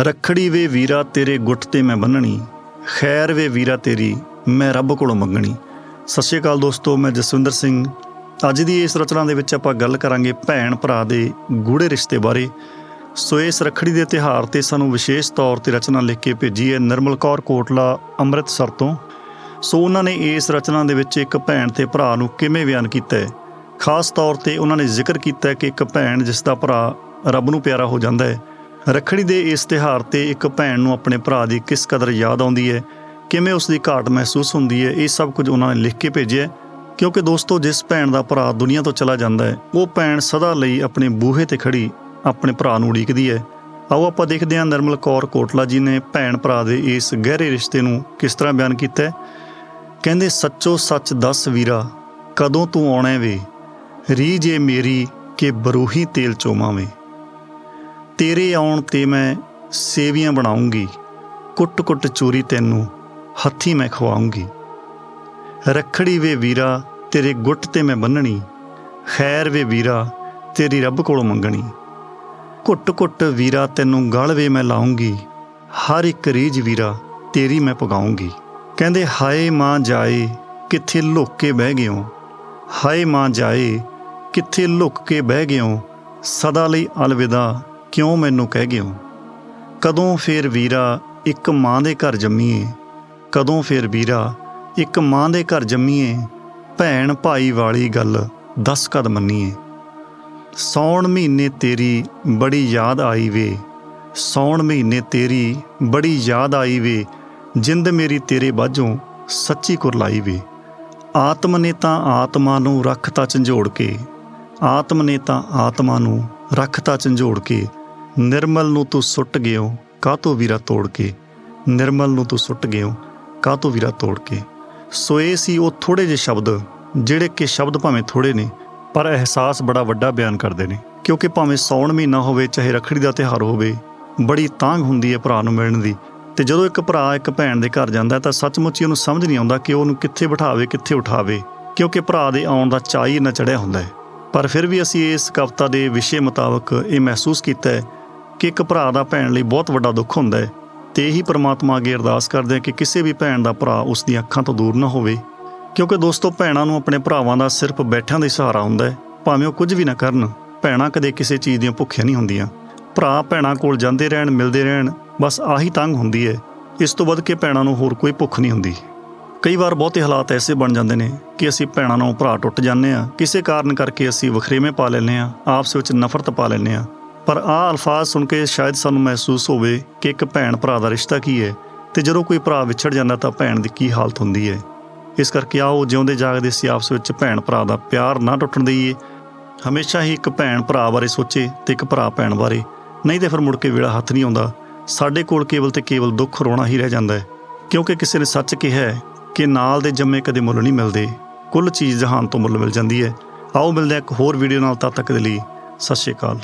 ਰੱਖੜੀ ਵੇ ਵੀਰਾ ਤੇਰੇ ਗੁੱਟ ਤੇ ਮੈਂ ਬੰਨਣੀ ਖੈਰ ਵੇ ਵੀਰਾ ਤੇਰੀ ਮੈਂ ਰੱਬ ਕੋਲੋਂ ਮੰਗਣੀ। ਸਤਿ ਸ਼੍ਰੀ ਅਕਾਲ ਦੋਸਤੋ, ਮੈਂ ਜਸਵਿੰਦਰ ਸਿੰਘ। ਅੱਜ ਦੀ ਇਸ ਰਚਨਾ ਦੇ ਵਿੱਚ ਆਪਾਂ ਗੱਲ ਕਰਾਂਗੇ ਭੈਣ ਭਰਾ ਦੇ ਗੂੜੇ ਰਿਸ਼ਤੇ ਬਾਰੇ। ਸੋ ਇਸ ਰੱਖੜੀ ਦੇ ਤਿਹਾਰ ਤੇ ਸਾਨੂੰ ਵਿਸ਼ੇਸ਼ ਤੌਰ ਤੇ ਰਚਨਾ ਲਿਖ ਕੇ ਭੇਜੀ ਹੈ ਨਿਰਮਲ ਕੌਰ ਕੋਟਲਾ ਅੰਮ੍ਰਿਤਸਰ ਤੋਂ। ਸੋ ਉਹਨਾਂ ਨੇ ਇਸ ਰਚਨਾ ਦੇ ਵਿੱਚ ਇੱਕ ਭੈਣ ਤੇ ਭਰਾ ਨੂੰ ਕਿਵੇਂ ਬਿਆਨ ਕੀਤਾ ਹੈ? ਖਾਸ ਤੌਰ ਤੇ ਉਹਨਾਂ ਨੇ ਜ਼ਿਕਰ ਕੀਤਾ ਹੈ ਕਿ ਇੱਕ ਭੈਣ ਜਿਸ ਦਾ ਭਰਾ ਰੱਬ ਨੂੰ ਪਿਆਰਾ ਹੋ ਜਾਂਦਾ ਹੈ। ਰੱਖੜੀ ਦੇ ਇਸ ਤਿਹਾਰ ਤੇ ਇੱਕ ਭੈਣ ਨੂੰ ਆਪਣੇ ਭਰਾ ਦੀ ਕਿਸ ਕਦਰ ਯਾਦ ਆਉਂਦੀ ਹੈ? ਕਿਵੇਂ ਉਸ ਦੀ ਘਾਟ ਮਹਿਸੂਸ ਹੁੰਦੀ ਹੈ? ਇਹ ਸਭ ਕੁਝ ਉਹਨਾਂ ਨੇ ਲਿਖ ਕੇ ਭੇਜਿਆ ਕਿਉਂਕਿ ਦੋਸਤੋ, ਜਿਸ ਭੈਣ ਦਾ ਭਰਾ ਦੁਨੀਆ ਤੋਂ ਚਲਾ ਜਾਂਦਾ ਹੈ, ਉਹ ਭੈਣ ਸਦਾ ਲਈ ਆਪਣੇ ਬੂਹੇ ਤੇ ਖੜੀ ਆਪਣੇ ਭਰਾ ਨੂੰ ਉਡੀਕਦੀ ਹੈ। ਆਓ ਆਪਾਂ ਦੇਖਦੇ ਹਾਂ ਨਰਮਲ ਕੌਰ ਕੋਟਲਾ ਜੀ ਨੇ ਭੈਣ ਭਰਾ ਦੇ ਇਸ ਗਹਿਰੇ ਰਿਸ਼ਤੇ ਨੂੰ ਕਿਸ ਤਰ੍ਹਾਂ ਬਿਆਨ ਕੀਤਾ ਕਹਿੰਦੇ, ਸੱਚੋ ਸੱਚ ਦੱਸ ਵੀਰਾ, ਕਦੋਂ ਤੂੰ ਆਉਣਾ ਵੇ? ਰੀ ਜੇ ਮੇਰੀ ਕਿ ਬਰੂਹੀ ਤੇਲ ਚੋਵਾਂ ਵੇ। ਤੇਰੇ ਆਉਣ ਤੇ ਮੈਂ ਸੇਵੀਆਂ ਬਣਾਉਂਗੀ। ਕੁੱਟ-ਕੁੱਟ ਚੋਰੀ ਤੈਨੂੰ ਹੱਥੀ ਮੈਂ ਖਵਾਉਂਗੀ। ਰੱਖੜੀ ਵੇ ਵੀਰਾ, ਤੇਰੇ ਗੁੱਟ ਤੇ ਮੈਂ ਬੰਨਣੀ ਖੈਰ ਵੇ ਵੀਰਾ, ਤੇਰੀ ਰੱਬ ਕੋਲੋਂ ਮੰਗਣੀ। ਘੁੱਟ ਘੁੱਟ ਵੀਰਾ, ਤੈਨੂੰ ਗਲ ਵੇ ਮੈਂ ਲਾਉਂਗੀ। ਹਰ ਇੱਕ ਰੀਝ ਵੀਰਾ, ਤੇਰੀ ਮੈਂ ਪਗਾਉਂਗੀ ਕਹਿੰਦੇ, ਹਾਏ ਮਾਂ ਜਾਏ, ਕਿੱਥੇ ਲੁੱਕ ਕੇ ਬਹਿ ਗਿਓ? ਹਾਏ ਮਾਂ ਜਾਏ, ਕਿੱਥੇ ਲੁੱਕ ਕੇ ਬਹਿ ਗਿਓ? ਸਦਾ ਲਈ ਅਲਵਿਦਾ ਕਿਉਂ ਮੈਨੂੰ ਕਹਿ ਗਿਓ? ਕਦੋਂ ਫੇਰ ਵੀਰਾ ਇੱਕ ਮਾਂ ਦੇ ਘਰ ਜੰਮੀਏ? ਕਦੋਂ ਫੇਰ ਵੀਰਾ ਇੱਕ ਮਾਂ ਦੇ ਘਰ ਜੰਮੀਏ? ਭੈਣ ਭਾਈ ਵਾਲੀ ਗੱਲ ਦਸ ਕਦ ਮੰਨੀਏ? ਸੌਣ ਮਹੀਨੇ ਤੇਰੀ ਬੜੀ ਯਾਦ ਆਈ ਵੇ। ਸੌਣ ਮਹੀਨੇ ਤੇਰੀ ਬੜੀ ਯਾਦ ਆਈ ਵੇ। ਜਿੰਦ ਮੇਰੀ ਤੇਰੇ ਬਾਝੋਂ ਸੱਚੀ ਕੁਰਲਾਈ ਵੇ। ਆਤਮ ਨੇ ਤਾਂ ਆਤਮਾ ਨੂੰ ਰੱਖਤਾ ਝੰਜੋੜ ਕੇ। ਆਤਮ ਨੇ ਤਾਂ ਆਤਮਾ ਨੂੰ ਰੱਖਤਾ ਝੰਜੋੜ ਕੇ। ਨਿਰਮਲ ਨੂੰ ਤੂੰ ਸੁੱਟ ਗਿਓ ਕਾਤੋਂ ਵੀਰਾ ਤੋੜ ਕੇ? ਨਿਰਮਲ ਨੂੰ ਤੂੰ ਸੁੱਟ ਗਿਓ ਕਾਤੋਂ ਵੀਰਾ ਤੋੜ ਕੇ? ਸੋ ਇਹ ਸੀ ਉਹ ਥੋੜੇ ਜਿਹੇ ਸ਼ਬਦ, ਜਿਹੜੇ ਕਿ ਸ਼ਬਦ ਭਾਵੇਂ ਥੋੜੇ ਨੇ, ਪਰ ਅਹਿਸਾਸ ਬੜਾ ਵੱਡਾ ਬਿਆਨ ਕਰਦੇ ਨੇ। ਕਿਉਂਕਿ ਭਾਵੇਂ ਸੌਣ ਮਹੀਨਾ ਹੋਵੇ, ਚਾਹੇ ਰੱਖੜੀ ਦਾ ਤਿਉਹਾਰ ਹੋਵੇ, ਬੜੀ ਤਾਂਗ ਹੁੰਦੀ ਹੈ ਭਰਾ ਨੂੰ ਮਿਲਣ ਦੀ। ਤੇ ਜਦੋਂ ਇੱਕ ਭਰਾ ਇੱਕ ਭੈਣ ਦੇ ਘਰ ਜਾਂਦਾ ਤਾਂ ਸੱਚਮੁੱਚ ਹੀ ਉਹਨੂੰ ਸਮਝ ਨਹੀਂ ਆਉਂਦਾ ਕਿ ਉਹਨੂੰ ਕਿੱਥੇ ਬਿਠਾਵੇ, ਕਿੱਥੇ ਉਠਾਵੇ। ਕਿਉਂਕਿ ਭਰਾ ਦੇ ਆਉਣ ਦਾ ਚਾਅ ਹੀ ਇੰਨਾ ਚੜਿਆ ਹੁੰਦਾ ਹੈ। ਪਰ ਫਿਰ ਵੀ ਅਸੀਂ ਇਸ ਕਵਿਤਾ ਦੇ ਵਿਸ਼ੇ ਮੁਤਾਬਕ ਇਹ ਮਹਿਸੂਸ ਕੀਤਾ ਹੈ ਕਿ ਇੱਕ ਭਰਾ ਦਾ ਭੈਣ ਲਈ ਬਹੁਤ ਵੱਡਾ ਦੁੱਖ ਹੁੰਦਾ ਹੈ ਤੇ ਇਹੀ ਪ੍ਰਮਾਤਮਾ ਅੱਗੇ ਅਰਦਾਸ ਕਰਦੇ ਹਾਂ ਕਿ ਕਿਸੇ ਵੀ ਭੈਣ ਦਾ ਭਰਾ ਉਸ ਦੀਆਂ ਅੱਖਾਂ ਤੋਂ ਦੂਰ ਨਾ ਹੋਵੇ, ਕਿਉਂਕਿ ਦੋਸਤੋ ਭੈਣਾਂ ਨੂੰ ਆਪਣੇ ਭਰਾਵਾਂ ਦਾ ਸਿਰਫ ਬੈਠਿਆਂ ਦਾ ਹੀ ਸਹਾਰਾ ਹੁੰਦਾ ਹੈ, ਭਾਵੇਂ ਉਹ ਕੁਝ ਵੀ ਨਾ ਕਰਨ, ਭੈਣਾਂ ਕਦੇ ਕਿਸੇ ਚੀਜ਼ ਦੀਆਂ ਭੁੱਖੀਆਂ ਨਹੀਂ ਹੁੰਦੀਆਂ। ਭਰਾ ਭੈਣਾਂ ਕੋਲ ਜਾਂਦੇ ਰਹਿਣ, ਮਿਲਦੇ ਰਹਿਣ, ਬਸ ਆਹੀ ਤੰਗ ਹੁੰਦੀ ਹੈ, ਇਸ ਤੋਂ ਵੱਧ ਕੇ ਭੈਣਾਂ ਨੂੰ ਹੋਰ ਕੋਈ ਭੁੱਖ ਨਹੀਂ ਹੁੰਦੀ। ਕਈ ਵਾਰ ਬਹੁਤੇ ਹਾਲਾਤ ਐਸੇ ਬਣ ਜਾਂਦੇ ਨੇ ਕਿ ਅਸੀਂ ਭੈਣਾਂ ਨੂੰ ਭਰਾ ਟੁੱਟ ਜਾਂਦੇ ਆ ਕਿਸੇ ਕਾਰਨ ਕਰਕੇ ਅਸੀਂ ਵਖਰੇਵੇਂ ਪਾ ਲੈਂਦੇ ਆ ਆਪਸ ਵਿੱਚ ਨਫ਼ਰਤ ਪਾ ਲੈਂਦੇ ਆ ਪਰ ਆਹ ਅਲਫਾਜ਼ ਸੁਣ ਕੇ ਸ਼ਾਇਦ ਸਾਨੂੰ ਮਹਿਸੂਸ ਹੋਵੇ ਕਿ ਇੱਕ ਭੈਣ ਭਰਾ ਦਾ ਰਿਸ਼ਤਾ ਕੀ ਹੈ ਤੇ ਜਦੋਂ ਕੋਈ ਭਰਾ ਵਿਛੜ ਜਾਂਦਾ ਤਾਂ ਭੈਣ ਦੀ ਕੀ ਹਾਲਤ ਹੁੰਦੀ ਹੈ। ਇਸ ਕਰਕੇ ਆਓ ਜਿਉਂਦੇ ਜਾਗਦੇ ਅਸੀਂ ਆਪਸ ਵਿੱਚ ਭੈਣ ਭਰਾ ਦਾ ਪਿਆਰ ਨਾ ਟੁੱਟਣ ਦਈਏ। ਹਮੇਸ਼ਾ ਹੀ ਇੱਕ ਭੈਣ ਭਰਾ ਬਾਰੇ ਸੋਚੇ ਤੇ ਇੱਕ ਭਰਾ ਭੈਣ ਬਾਰੇ। ਨਹੀਂ ਤੇ ਫਿਰ ਮੁੜ ਕੇ ਵੇਲਾ ਹੱਥ ਨਹੀਂ ਆਉਂਦਾ। ਸਾਡੇ ਕੋਲ ਕੇਵਲ ਤੇ ਕੇਵਲ ਦੁੱਖ ਰੋਣਾ ਹੀ ਰਹਿ ਜਾਂਦਾ ਹੈ। ਕਿਉਂਕਿ ਕਿਸੇ ਨੇ ਸੱਚ ਕਿਹਾ ਹੈ ਕਿ ਨਾਲ ਦੇ ਜੰਮੇ ਕਦੇ ਮੁੱਲ ਨਹੀਂ ਮਿਲਦੇ। ਕੁੱਲ ਚੀਜ਼ ਜਹਾਨ ਤੋਂ ਮੁੱਲ ਮਿਲ ਜਾਂਦੀ ਹੈ। ਆਓ ਮਿਲਦੇ ਹਾਂ ਇੱਕ ਹੋਰ ਵੀਡੀਓ ਨਾਲ ਤਦ ਤੱਕ ਦੇ ਲਈ। ਸਤਿ ਸ਼੍ਰੀ ਅਕਾਲ।